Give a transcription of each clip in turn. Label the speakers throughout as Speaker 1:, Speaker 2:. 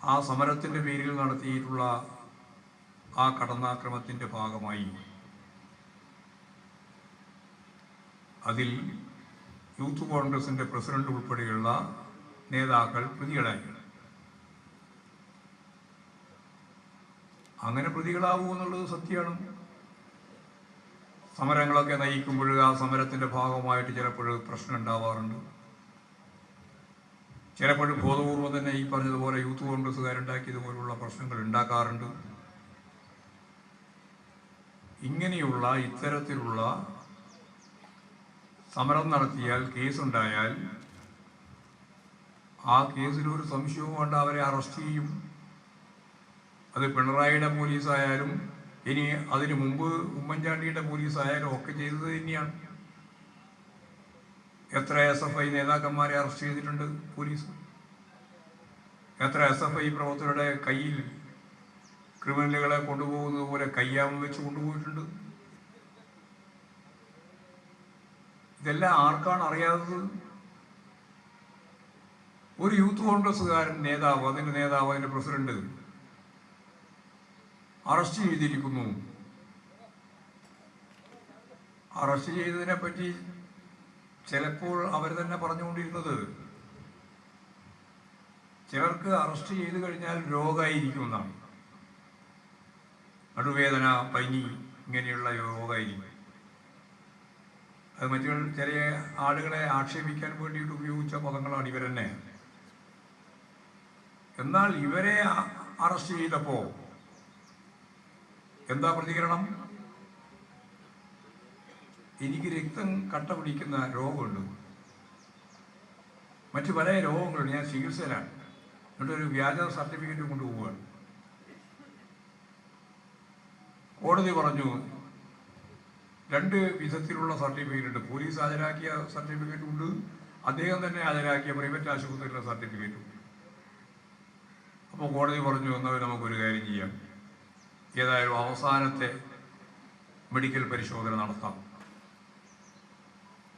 Speaker 1: ആ സമരത്തിന്റെ പേരിൽ നടത്തിയിട്ടുള്ള ആ കടന്നാക്രമത്തിന്റെ ഭാഗമായി അതിൽ യൂത്ത് കോൺഗ്രസിന്റെ പ്രസിഡന്റ് ഉൾപ്പെടെയുള്ള നേതാക്കൾ പ്രതികളായി. അങ്ങനെ പ്രതികളാവൂ എന്നുള്ളത് സത്യമാണ്. സമരങ്ങളൊക്കെ നയിക്കുമ്പോൾ ആ സമരത്തിന്റെ ഭാഗമായിട്ട് ചിലപ്പോൾ പ്രശ്നം ഉണ്ടാവാറുണ്ട് ചിലപ്പോഴും ബോധപൂർവം തന്നെ ഈ പറഞ്ഞതുപോലെ യൂത്ത് കോൺഗ്രസ്സുകാരുണ്ടാക്കിയതുപോലുള്ള പ്രശ്നങ്ങൾ ഉണ്ടാക്കാറുണ്ട്. ഇങ്ങനെയുള്ള ഇത്തരത്തിലുള്ള സമരം നടത്തിയാൽ കേസുണ്ടായാൽ ആ കേസിലൊരു സംശയവും വേണ്ട അവരെ അറസ്റ്റ് ചെയ്യും. അത് പിണറായിയുടെ പോലീസായാലും ഇനി അതിനു മുമ്പ് ഉമ്മൻചാണ്ടിയുടെ പോലീസായാലും ഒക്കെ ചെയ്തത് തന്നെയാണ്. എത്ര എസ് എഫ് ഐ നേതാക്കന്മാരെ അറസ്റ്റ് ചെയ്തിട്ടുണ്ട് പോലീസ്? എത്ര എസ് എഫ് ഐ പ്രവർത്തകരുടെ കയ്യിൽ ക്രിമിനലുകളെ കൊണ്ടുപോകുന്നത് പോലെ കയ്യാമം വെച്ച് കൊണ്ടുപോയിട്ടുണ്ട്? ഇതെല്ലാം ആർക്കാണ് അറിയാത്തത്? ഒരു യൂത്ത് കോൺഗ്രസ്സുകാരൻ നേതാവ് അതിന്റെ നേതാവ് അതിന്റെ പ്രസിഡന്റ് അറസ്റ്റ് ചെയ്തിരിക്കുന്നു. അറസ്റ്റ് ചെയ്തതിനെ പറ്റി ചിലപ്പോൾ അവർ തന്നെ പറഞ്ഞുകൊണ്ടിരുന്നത് ചിലർക്ക് അറസ്റ്റ് ചെയ്തു കഴിഞ്ഞാൽ രോഗമായിരിക്കുമെന്നാണ് നടുവേദന പനി ഇങ്ങനെയുള്ള രോഗമായിരിക്കും അത് മറ്റു ചില ആളുകളെ ആക്ഷേപിക്കാൻ വേണ്ടിയിട്ട് ഉപയോഗിച്ച പദങ്ങളാണ് ഇവരെന്നെ എന്നാൽ ഇവരെ അറസ്റ്റ് ചെയ്തപ്പോ എന്താ പ്രതികരണം? എനിക്ക് രക്തം കട്ട പിടിക്കുന്ന രോഗമുണ്ട്. മറ്റു പല രോഗങ്ങളുണ്ട്. ഞാൻ ചികിത്സയിലാണ്. എന്നിട്ട് ഒരു വ്യാജ സർട്ടിഫിക്കറ്റ് കൊണ്ടുപോവുകയാണ്. കോടതി പറഞ്ഞു രണ്ട് വിധത്തിലുള്ള സർട്ടിഫിക്കറ്റ് ഉണ്ട്. പോലീസ് ഹാജരാക്കിയ സർട്ടിഫിക്കറ്റ് ഉണ്ട്. അദ്ദേഹം തന്നെ ഹാജരാക്കിയ പ്രൈവറ്റ് ആശുപത്രിയിലെ സർട്ടിഫിക്കറ്റ് ഉണ്ട്. അപ്പോൾ കോടതി പറഞ്ഞു എന്നാൽ നമുക്കൊരു കാര്യം ചെയ്യാം. ഏതായാലും അവസാനത്തെ മെഡിക്കൽ പരിശോധന നടത്താം.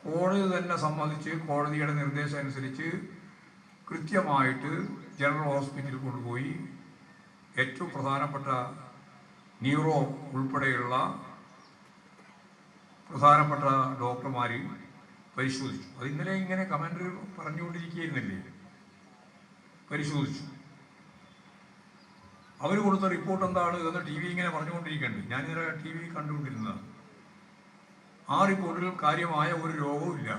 Speaker 1: കോടതി തന്നെ സമ്മതിച്ച് കോടതിയുടെ നിർദ്ദേശം അനുസരിച്ച് കൃത്യമായിട്ട് ജനറൽ ഹോസ്പിറ്റലിൽ കൊണ്ടുപോയി ഏറ്റവും പ്രധാനപ്പെട്ട ന്യൂറോ ഉൾപ്പെടെയുള്ള പ്രധാനപ്പെട്ട ഡോക്ടർമാർ പരിശോധിച്ചു. അത് ഇന്നലെ ഇങ്ങനെ കമൻഡർ പറഞ്ഞുകൊണ്ടിരിക്കുകയായിരുന്നില്ലേ? പരിശോധിച്ചു. അവർ കൊടുത്ത റിപ്പോർട്ട് എന്താണ് എന്ന് ടി വി ഇങ്ങനെ പറഞ്ഞുകൊണ്ടിരിക്കുന്നുണ്ട്. ഞാൻ ഇന്നലെ ടി വി കണ്ടുകൊണ്ടിരുന്നതാണ്. ആ റിപ്പോർട്ടിൽ കാര്യമായ ഒരു രോഗവും ഇല്ല